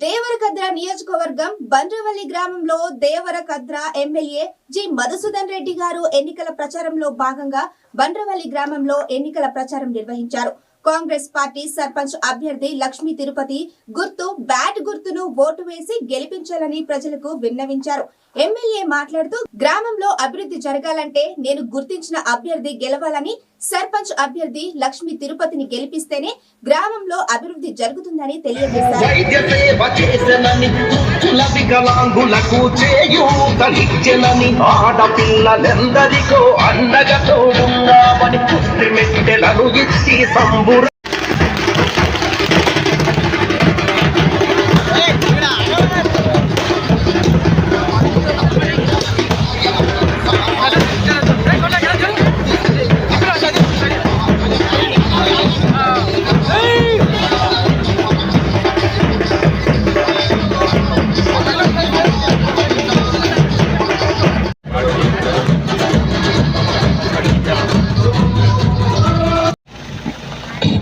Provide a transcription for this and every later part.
దేవరకద్ర నియోజకవర్గం బండ్రవల్లి గ్రామంలో Devarakadra MLA G Madhusudan Reddy గారు ఎన్నికల ప్రచారంలో భాగంగా బండ్రవల్లి గ్రామంలో ఎన్నికల ప్రచారం నిర్వహించారు. కాంగ్రెస్ పార్టీ సర్పంచ్ అభ్యర్థి లక్ష్మీ తిరుపతి గుర్తు బ్యాట్ గుర్తును ఓటు వేసి గెలిపించాలని ప్రజలకు విన్నవించారు. ఎమ్మెల్యే మాట్లాడుతూ గ్రామంలో అభివృద్ధి జరగాలంటే నేను గుర్తించిన అభ్యర్థి గెలవాలని సర్పంచ్ అభ్యర్థి లక్ష్మి తిరుపతిని గెలిపిస్తేనే గ్రామంలో అభివృద్ధి జరుగుతుందని తెలియజేశారు.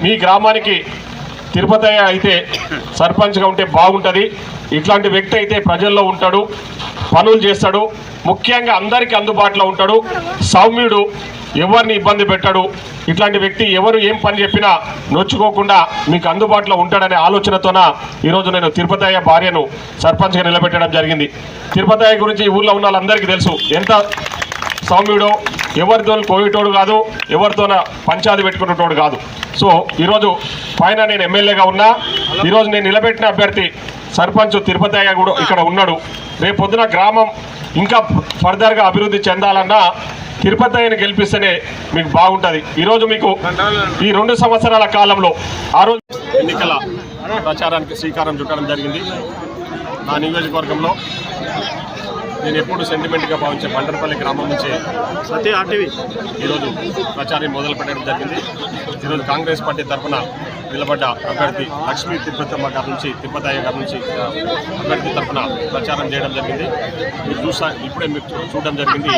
మీ గ్రామానికి తిరుపతి అయితే సర్పంచ్గా ఉంటే బాగుంటుంది. ఇట్లాంటి వ్యక్తి అయితే ప్రజల్లో ఉంటాడు పనులు చేస్తాడు ముఖ్యంగా అందరికీ అందుబాటులో ఉంటాడు. సౌమ్యుడు ఎవరిని ఇబ్బంది పెట్టాడు. ఇట్లాంటి వ్యక్తి ఎవరు ఏం పని చెప్పినా నొచ్చుకోకుండా మీకు అందుబాటులో ఉంటాడనే ఆలోచనతోన ఈరోజు నేను తిరుపతయ్య భార్యను సర్పంచ్గా నిలబెట్టడం జరిగింది. తిరుపతయ్య గురించి ఊళ్ళో ఉన్న వాళ్ళందరికీ తెలుసు. ఎంత సౌమ్యుడో ఎవరితో కోవిటోడు కాదు ఎవరితోన పంచాది పెట్టుకునేటోడు కాదు. సో ఈరోజు పైన నేను ఎమ్మెల్యేగా ఉన్నా ఈరోజు నేను నిలబెట్టిన అభ్యర్థి సర్పంచ్ తిరుపతి అయ్య కూడా ఇక్కడ ఉన్నాడు. రేపు పొద్దున గ్రామం ఇంకా ఫర్దర్గా అభివృద్ధి చెందాలన్నా తిరుపతి తిరుపతయ్యని గెలిపిస్తేనే మీకు బాగుంటుంది. ఈరోజు మీకు ఈ రెండు సంవత్సరాల కాలంలో ఆ రోజు ఎన్నికల ప్రచారానికి శ్రీకారం చుట్టడం జరిగింది. నా నియోజకవర్గంలో నేను ఎప్పుడు సెంటిమెంట్గా భావించే బండరపల్లి గ్రామం నుంచే సత్య ఆర్టీవీ. ఈరోజు ప్రచారం మొదలు పెట్టడం జరిగింది. ఈరోజు కాంగ్రెస్ పార్టీ తరఫున నిలబడ్డ అభ్యర్థి లక్ష్మీ తిరుపతమ్మ గారి నుంచి తిరుపతయ్య గారి నుంచి అభ్యర్థి తరఫున ప్రచారం చేయడం జరిగింది. మీరు చూసా ఇప్పుడే మీరు చూడడం జరిగింది.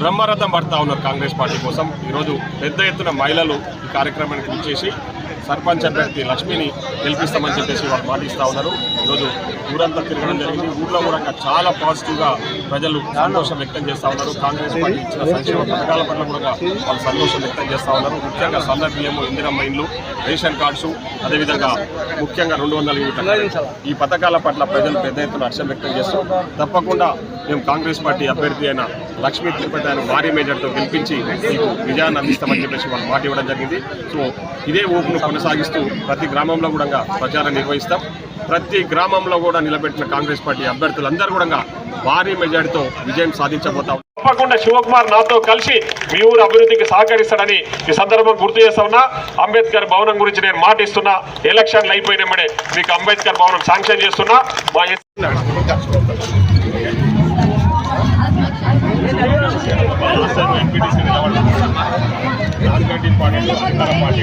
బ్రహ్మరథం పడతా ఉన్నారు కాంగ్రెస్ పార్టీ కోసం. ఈరోజు పెద్ద ఎత్తున మహిళలు ఈ కార్యక్రమానికి ఇచ్చేసి సర్పంచ్ అభ్యర్థి లక్ష్మిని గెలిపిస్తామని చెప్పేసి వాళ్ళు మాటిస్తూ ఉన్నారు. ఈరోజు ఊరంతా తిరగడం జరిగింది. ఊర్లో కూడా చాలా పాజిటివ్గా ప్రజలు సంతోషం వ్యక్తం చేస్తూ ఉన్నారు. కాంగ్రెస్ పార్టీ ఇచ్చిన సంక్షేమ పథకాల పట్ల కూడా వాళ్ళు సంతోషం వ్యక్తం చేస్తూ ఉన్నారు. ముఖ్యంగా సన్న బియ్యము ఇందిరమ్మ ఇండ్లు రేషన్ కార్డ్స్ అదేవిధంగా ముఖ్యంగా రెండు వందల ఈ పథకాల పట్ల ప్రజలు పెద్ద ఎత్తున హర్షం వ్యక్తం చేస్తూ తప్పకుండా మేము కాంగ్రెస్ పార్టీ అభ్యర్థి అయిన లక్ష్మీ తిరుపతి ఆయన భారీ మేజర్తో గెలిపించి మీకు విజయాన్ని అందిస్తామని చెప్పేసి వాళ్ళు మాట ఇవ్వడం జరిగింది. సో ఇదే ఊపును కొనసాగిస్తూ ప్రతి గ్రామంలో కూడా ప్రచారం నిర్వహిస్తాం. ప్రతి గ్రామంలో కూడా నిలబెట్టిన కాంగ్రెస్ పార్టీ అభ్యర్థులందరూ కూడా భారీ మెజార్టీతో విజయం సాధించబోతాం తప్పకుండా శివకుమార్ నాతో కలిసి మీ ఊరు అభివృద్ధికి సహకరిస్తాడని ఈ సందర్భం గుర్తు చేస్తామన్నా అంబేద్కర్ భవనం గురించి నేను మాటిస్తున్నా ఎలక్షన్లు అయిపోయినమ్మడే మీకు అంబేద్కర్ భవనం శాంక్షన్ చేస్తున్నా మా రాజకీయ పార్టీలు అధికార పార్టీ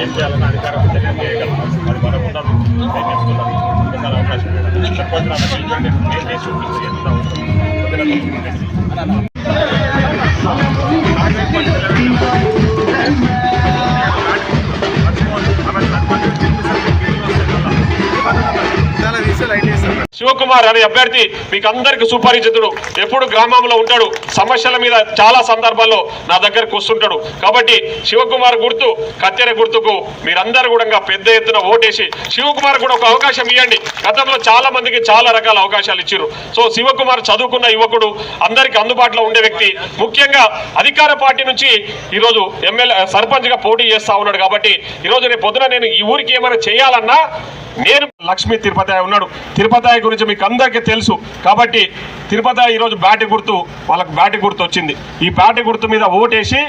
ఏం చేయాలని అధికారం తెలియజేయగలం అది మనం ఉన్నాం నేను చెప్తున్నాను. అవకాశం లేదు. కుమార్ అనే అభ్యర్థి మీకు అందరికి సుపరిచితుడు. ఎప్పుడు గ్రామంలో ఉంటాడు సమస్యల మీద చాలా సందర్భాల్లో నా దగ్గరకు వస్తుంటాడు. కాబట్టి శివకుమార్ గుర్తు కత్తెర గుర్తుకు మీరందరూ కూడా పెద్ద ఎత్తున ఓటేసి శివకుమార్ కూడా ఒక అవకాశం ఇవ్వండి. గతంలో చాలా మందికి చాలా రకాల అవకాశాలు ఇచ్చారు. సో శివకుమార్ చదువుకున్న యువకుడు అందరికి అందుబాటులో ఉండే వ్యక్తి. ముఖ్యంగా అధికార పార్టీ నుంచి ఈరోజు ఎమ్మెల్యే సర్పంచ్గా పోటీ చేస్తా ఉన్నాడు కాబట్టి ఈరోజు రేపు పొద్దున నేను ఈ ఊరికి ఏమైనా చేయాలన్నా నేను లక్ష్మీ తిరుపతి ఉన్నాడు. తిరుపతి గురించి మీకు అందరికీ తెలుసు. కాబట్టి తిరుపతి ఈరోజు బ్యాటి గుర్తు వాళ్ళకు బ్యాటి గుర్తు వచ్చింది. ఈ బ్యాటి గుర్తు మీద ఓటేసి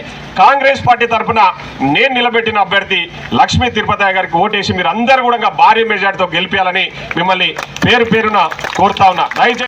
కాంగ్రెస్ పార్టీ తరఫున నేను నిలబెట్టిన అభ్యర్థి లక్ష్మీ తిరుపతి గారికి ఓటేసి మీరు అందరూ కూడా భారీ మెజార్టీతో గెలిపించాలని మిమ్మల్ని పేరు పేరున కోరుతా ఉన్నా. దయచేసి